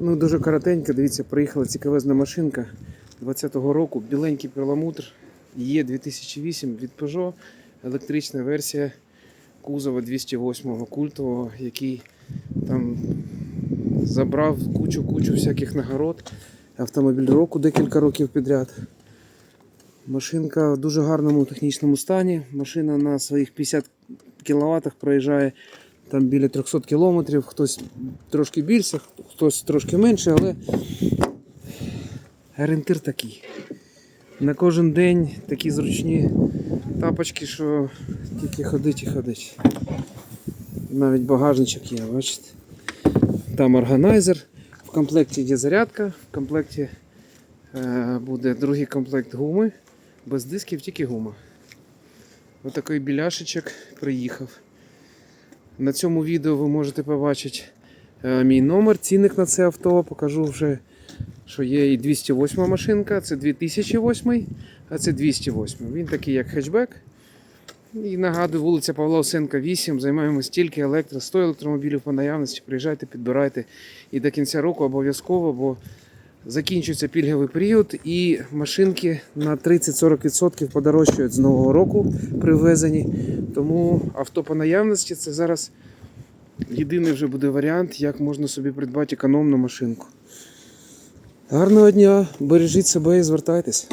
Ну, дуже коротенько, дивіться, приїхала цікавезна машинка 20-го року, біленький перламутр є 2008 від Peugeot, електрична версія кузова 208-го культового, який там забрав кучу-кучу всяких нагород. Автомобіль року декілька років підряд. Машинка в дуже гарному технічному стані. Машина на своїх 50 кВт проїжджає там біля 300 км, хтось трошки більше, хтось трошки менше, але орієнтир такий. На кожен день такі зручні тапочки, що тільки ходить і ходить. Навіть багажничок є, бачите. Там органайзер, в комплекті є зарядка, в комплекті е, буде другий комплект гуми, без дисків, тільки гума. Отакий біляшечок приїхав. На цьому відео ви можете побачити е, мій номер, цінник на це авто. Покажу вже, що є і 208 машинка, це 2008, а це 208. Він такий як хетчбек. І нагадую, вулиця Павла Осенка, 8. Займаємось тільки електро, 100 електромобілів по наявності. Приїжджайте, підбирайте. І до кінця року обов'язково, бо закінчується пільговий період, і машинки на 30-40% подорожчають з нового року привезені. Тому авто по наявності це зараз єдиний вже буде варіант, як можна собі придбати економну машинку. Гарного дня, бережіть себе і звертайтесь.